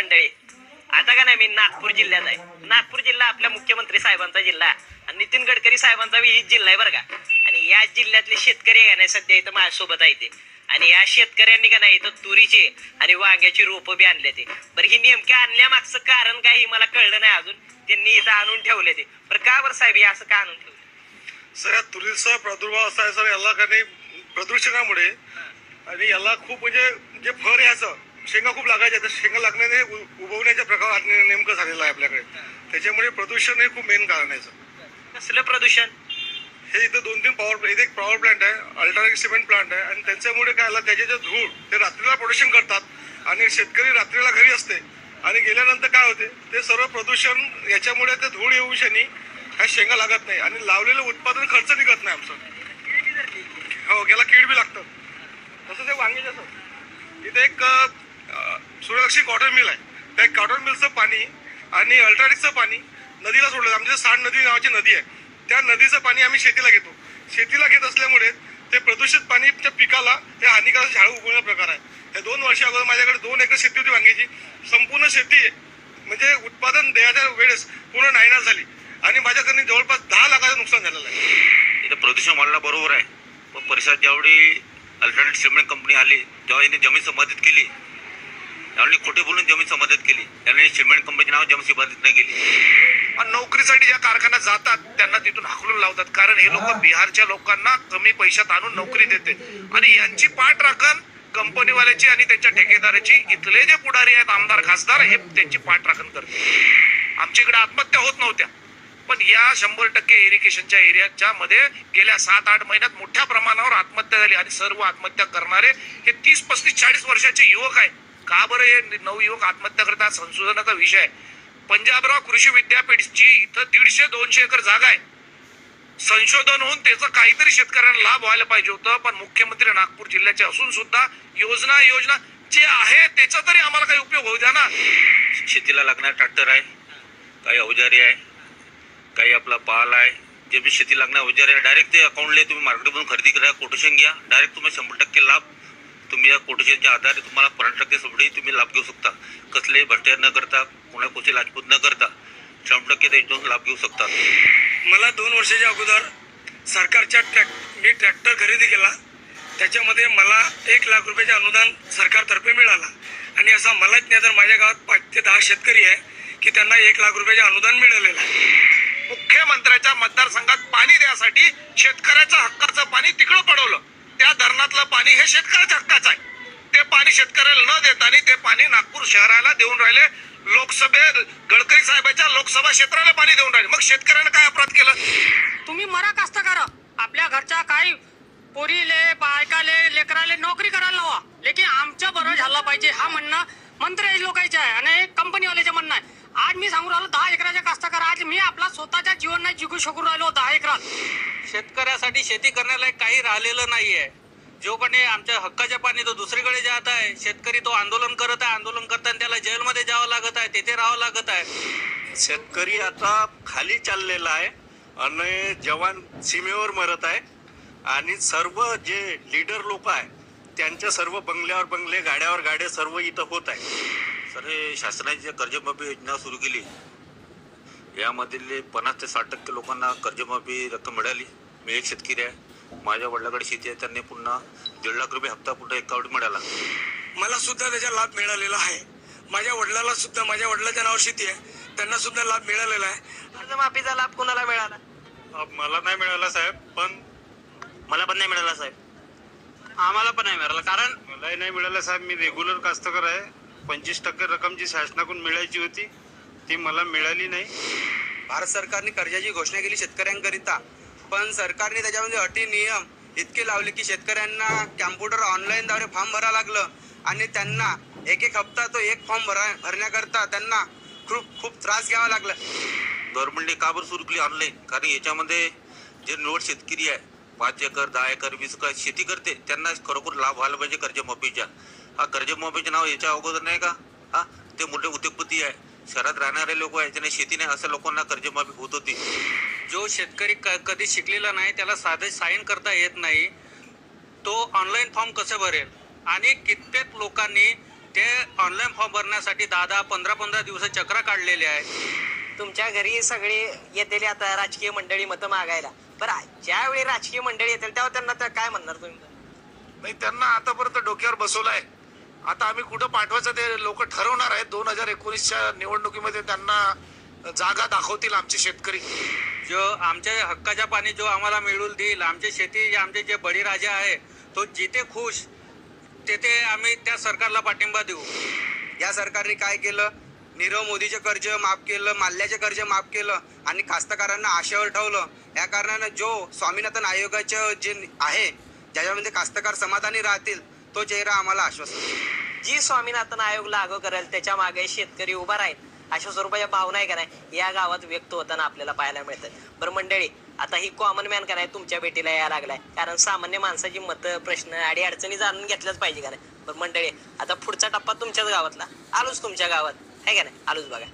मंडळी. आता का नाही मी नागपूर जिल्ह्यात आहे. नागपूर जिल्हा आपल्या मुख्यमंत्री साहेबांचा जिल्हा आणि नितीन गडकरी साहेबांचा हीच जिल्हा आहे बरं का. आणि या जिल्ह्यातले शेतकरी आहे का नाही सध्या इथं माझ्यासोबत आहे ते. आणि या शेतकऱ्यांनी का नाही इथं तुरीचे आणि वांग्याची रोपं बी आणले ते. बरं ही नेमक्या आणण्यामागचं कारण काही मला कळलं नाही अजून. त्यांनी इथं आणून ठेवले ते. बरं का बरं साहेब हे असं का आणून ठेवलं? सर या तुरीचा प्रादुर्भाव असा आहे सर याला का नाही प्रदूषणामुळे आणि याला खूप म्हणजे जे फर याचं शेंगा खूप लागायच्या. त्या शेंगा लागण्याने उ- उगवण्याच्या प्रकार नेमकं झालेलं आहे आपल्याकडे. त्याच्यामुळे प्रदूषण हे खूप मेन कारण आहे कसलं प्रदूषण? हे इथं दोन तीन पॉवर इथे एक पॉवर प्लांट आहे अल्ट्राटेक सिमेंट प्लांट आहे. आणि त्यांच्यामुळे काय आलं त्याचे जे धूळ ते रात्रीला प्रोडक्शन करतात. आणि शेतकरी रात्रीला घरी असते. आणि गेल्यानंतर काय होते ते सर्व प्रदूषण याच्यामुळे ते धूळ येऊ शनी ह्या शेंगा लागत नाही. आणि लावलेलं उत्पादन खर्च निघत नाही आमचं. हो याला कीड बी लागतं तसंच एक वांग्याचं सर इथे एक अं, सूर्यलक्ष्मी कॉटन मिल आहे. त्या कॉटन मिलचं पाणी आणि अल्ट्राटेकचं पाणी नदीला सोडलं. आमच्या सांड नदी नावाची नदी आहे त्या नदीचं पाणी आम्ही शेतीला घेतो. शेतीला घेत असल्यामुळे ते प्रदूषित पाणी त्या पिकाला ते हानिकारक झाडं उगवण्याचा प्रकार आहे. या दोन वर्षा अगोदर माझ्याकडे दोन एकर शेती होती वांग्याची. संपूर्ण शेती म्हणजे उत्पादन देण्याच्या वेळेस पूर्ण नायनाट झाली. आणि माझ्याकडे जवळपास दहा लाखाचं नुकसान झालेलं आहे. इथं प्रदूषण वाढला बरोबर आहे. पण परिसरात ज्यावेळी अल्टरनेट सिमेंट कंपनी आली तेव्हा यांनी जमीन संपादित केली त्यावेळी खोटे बोलून जमीन संपादित केली. त्याने सिमेंट कंपनीचे नाव जमीन संपादित नाही केली. आणि नोकरीसाठी ज्या कारखान्यात जातात त्यांना तिथून हाकलून लावतात. कारण हे लोक बिहारच्या लोकांना कमी पैशात आणून नोकरी देते. आणि यांची पाठ राखण कंपनीवाल्याची आणि त्यांच्या ठेकेदाराची. इथले जे पुढारी आहेत आमदार खासदार हे त्यांची पाठ राखण करते आमच्या इकडे आत्महत्या होत नव्हत्या. पण या शंभर टक्के इरिगेशनच्या एरियाच्या मध्ये गेल्या सात आठ महिन्यात मोठ्या प्रमाणावर आत्महत्या झाली. आणि सर्व आत्महत्या करणारे हे तीस पस्तीस चाळीस वर्षाचे युवक आहे का बरं हे नवयुवक आत्महत्या करतात? संशोधनाचा विषय आहे. पंजाबराव कृषी विद्यापीठची इथं दीडशे दोनशे एकर जागा आहे. संशोधन होऊन त्याचं काहीतरी शेतकऱ्यांना लाभ व्हायला पाहिजे होतं. पण मुख्यमंत्री नागपूर जिल्ह्याचे असून सुद्धा योजना योजना जे आहे त्याचा तरी आम्हाला काही उपयोग होऊ द्या ना. शेतीला लागणार ट्रॅक्टर आहे. काही अवजारी आहे. काही आपला पाल आहे. जे बी शेती लागणार अवजारी आहे डायरेक्ट ते अकाउंटले तुम्ही मार्केटमधून खरेदी करा. कोटेशन घ्या. डायरेक्ट तुम्ही शंभर टक्के लाभ कोटेशनच्या आधारे तुम्हाला पन्नास टक्के सबसिडी तुम्ही लाभ घेऊ शकता. कसलेही भ्रष्टाचार न करता कोणा कोची लाजपूत न करता शंभर टक्के त्याच्यातून लाभ घेऊ शकता मला दोन वर्षाच्या अगोदर सरकारच्या ट्रॅक मी ट्रॅक्टर खरेदी केला. त्याच्यामध्ये मला एक लाख रुपयाचे अनुदान सरकारतर्फे मिळाला. आणि असं मलाच नाही तर माझ्या गावात पाच ते दहा शेतकरी आहे की त्यांना एक लाख रुपयाचे अनुदान मिळालेलं आहे. मुख्यमंत्र्याच्या मतदारसंघात पाणी द्यासाठी शेतकऱ्याच्या हक्काचं पाणी तिकडं पडवलं. त्या धरणातलं पाणी हे शेतकऱ्याच्या हक्काचं आहे. ते पाणी शेतकऱ्याला न देताना ते पाणी नागपूर शहराला देऊन राहिले. लोकसभे गडकरी साहेबाच्या लोकसभा क्षेत्राला पाणी देऊन राहिले. मग शेतकऱ्यानं काय अपराध केलं? तुम्ही मरा कास्तकार आपल्या घरच्या काही पोरीले बायकाले लेकराले नोकरी करायला लावा. लेकिन आमचं बरं झालं पाहिजे. हा म्हणणं मंत्री लोकांचे आहे आणि कंपनीवाल्याचे म्हणणं आहे. आज मी सांगू राहिलो दहा एकराच्या कास्तकार आज मी आपला स्वतःच्या जीवन नाही जिंकू शकू राहिलो दहा एकरात. शेतकऱ्यासाठी शेती करण्याला काही राहिलेलं नाहीये. जोकडे आमच्या हक्काच्या पाणी तो दुसरीकडे जात आहे. शेतकरी तो आंदोलन करत आहे आंदोलन करताना त्याला जेलमध्ये जावं लागत आहे तेथे राहावं लागत आहे. शेतकरी आता खाली चाललेला आहे आणि जवान सीमेवर मरत आहे. आणि सर्व जे लीडर लोक आहे त्यांच्या सर्व बंगल्यावर बंगले गाड्यावर गाड्या सर्व इथं होत आहे. सर हे शासनाची जी कर्जमाफी योजना सुरू केली यामधील पन्नास ते साठ टक्के लोकांना कर्जमाफी रक्कम मिळाली. मी एक शेतकरी आहे. माझ्या वडिलाकडे शेती आहे त्यांनी पुन्हा दीड लाख रुपये हप्ता पुन्हा एकावडी मिळाला. मला सुद्धा त्याचा लाभ मिळालेला आहे. माझ्या वडिलाला सुद्धा माझ्या वडिलाच्या नावावर शेती आहे त्यांना सुद्धा लाभ मिळालेला आहे. कर्जमाफीचा लाभ कोणाला मिळाला? मला नाही मिळाला साहेब पण मला पण नाही मिळाला साहेब. आम्हाला पण नाही मिळालं कारण मलाही नाही मिळालं साहेब मी रेग्युलर कास्तकार आहे. पंचवीस टक्के रक्कम जी शासनाकडून मिळायची होती ती मला मिळाली नाही. भारत सरकारने कर्जाची घोषणा केली शेतकऱ्यांकरिता. पण सरकारने त्याच्यामध्ये अटी नियम इतके लावले की शेतकऱ्यांना कॅम्प्युटर ऑनलाईनद्वारे फॉर्म भरावं लागलं. आणि त्यांना एक एक हप्ता तो एक फॉर्म भरा भरण्याकरता त्यांना खूप खूप त्रास घ्यावा लागला. गव्हर्नमेंटने का बरं सुरू केली ऑनलाईन कारण याच्यामध्ये जे निवड शेतकरी आहे पाच एकर दहा एकर वीस एकर शेती करते त्यांना खरोखर लाभ व्हायला पाहिजे कर्जमाफीच्या हा कर्जमाफीचे नाव याच्या अगोदर नाही का? हा ते मोठे उद्योगपती आहे. शहरात राहणारे लोक आहे ज्यांना शेती नाही अशा लोकांना कर्जमाफी होत होती. जो शेतकरी क- कधी शिकलेला नाही त्याला साधे साईन करता येत नाही तो ऑनलाईन फॉर्म कसं भरेल? आणि कित्येक लोकांनी ते ऑनलाईन फॉर्म भरण्यासाठी दहा दहा पंधरा पंधरा दिवस चक्र काढलेले आहे तुमच्या घरी सगळे येतेले आता राजकीय मंडळी मतं मागायला. बरं ज्यावेळी राजकीय मंडळी येतील तेव्हा त्यांना तर काय म्हणणार तुम्ही? नाही त्यांना आतापर्यंत डोक्यावर बसवलंय आता आम्ही कुठं पाठवायचं ते लोक ठरवणार आहेत. दोन हजार एकोणीसच्या निवडणुकीमध्ये त्यांना जागा दाखवतील आमचे शेतकरी. जो आमच्या हक्काच्या पाणी जो आम्हाला मिळून देईल आमचे शेती आमचे जे बळीराजा आहे तो जिथे खुश तेथे आम्ही त्या सरकारला पाठिंबा देऊ. या सरकारने काय केलं? नीरव मोदीचे कर्ज माफ केलं माल्ल्याचे कर्ज माफ केलं आणि कास्तकारांना आशेवर ठेवलं. या कारणानं जो स्वामीनाथन आयोगाचं जे आहे ज्याच्यामध्ये कास्तकार समाधानी राहतील तो चेहरा आम्हाला आश्वासन जी स्वामीनाथन आयोग लागू करेल त्याच्यामागे शेतकरी उभा राहील. अशा स्वरूपाच्या भावना आहे का नाही? या गावात व्यक्त होताना आपल्याला पाहायला मिळतात बरं मंडळी आता ही कॉमन मॅन का नाही तुमच्या भेटीला यायला लागलाय. कारण सामान्य माणसाची मतं प्रश्न आणि अडचणी जाणून घेतल्याच पाहिजे का नाही? बरं मंडळी आता पुढचा टप्पा तुमच्याच गावातला. आलोच तुमच्या गावात. आहे का नाही? आलोच बघा.